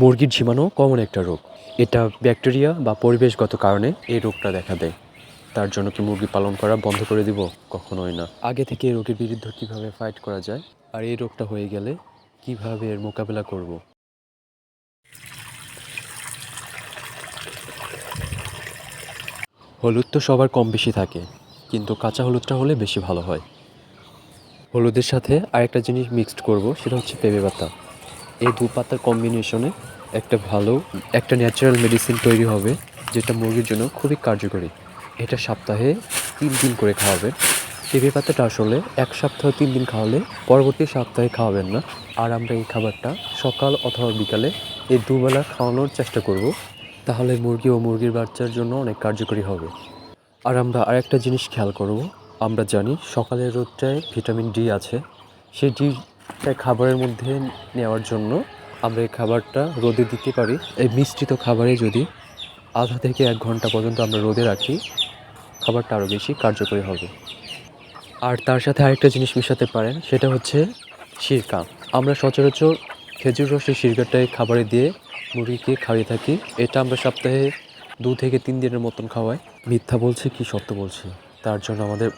মুরগির ঝিমানো কমন একটা রোগ। এটা ব্যাকটেরিয়া বা পরিবেশগত কারণে এই রোগটা দেখা দেয়। তার জন্য কি মুরগি পালন করা বন্ধ করে দিব? কখনোই না। আগে থেকে এই রোগের বিরুদ্ধে কীভাবে ফাইট করা যায়? আর এই রোগটা হয়ে গেলে কীভাবে এর মোকাবেলা করব? হলুদ তো সবার কম বেশি থাকে, কিন্তু কাঁচা হলুদটা হলে বেশি ভালো হয়। হলুদের সাথে আরেকটা জিনিস মিক্সড করব, সেটা হচ্ছে পেঁপে পাতা। এই দু পাতার কম্বিনেশনে একটা ভালো, একটা ন্যাচারাল মেডিসিন তৈরি হবে, যেটা মুরগির জন্য খুবই কার্যকরী। এটা সপ্তাহে তিন দিন করে খাওয়াবেন। পেঁপে পাতাটা আসলে এক সপ্তাহ, তিন দিন খাওয়ালে পরবর্তী সপ্তাহে খাওয়াবেন না। আর আমরা এই খাবারটা সকাল অথবা বিকালে এই দুবেলা খাওয়ানোর চেষ্টা করব। তাহলে মুরগি ও মুরগির বাচ্চার জন্য অনেক কার্যকরী হবে। আর আমরা আরেকটা জিনিস খেয়াল করব। আমরা জানি সকালের রোদটায় ভিটামিন ডি আছে। সেই ডিটা খাবারের মধ্যে নেওয়ার জন্য আমরা এই খাবারটা রোদে দিতে পারি। এই মিশ্রিত খাবারে যদি আধা থেকে এক ঘণ্টা পর্যন্ত আমরা রোদে রাখি, খাবারটা আরও বেশি কার্যকরী হবে। আর তার সাথে আরেকটা জিনিস মেশাতে পারেন, সেটা হচ্ছে সিরকা। আমরা সচরাচর খেজুর রসের সিরকাটাই খাবারে দিয়ে মুরগিকে খাইয়ে থাকি। এটা আমরা সপ্তাহে দু থেকে তিন দিনের মতন খাওয়াই। মিথ্যা বলছি কি সত্য বলছি? তার জন্য আমাদের,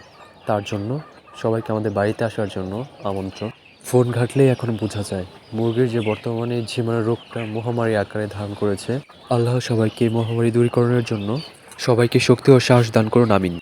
তার জন্য সবাইকে আমাদের বাড়িতে আসার জন্য আমন্ত্রণ। ফোন ঘাটলেই এখন বোঝা যায়, মুরগির যে বর্তমানে ঝিমানো রোগটা মহামারী আকারে ধারণ করেছে। আল্লাহ সবাইকে মহামারী দূরীকরণের জন্য সবাইকে শক্তি ও সাহস দান করুন, আমিন।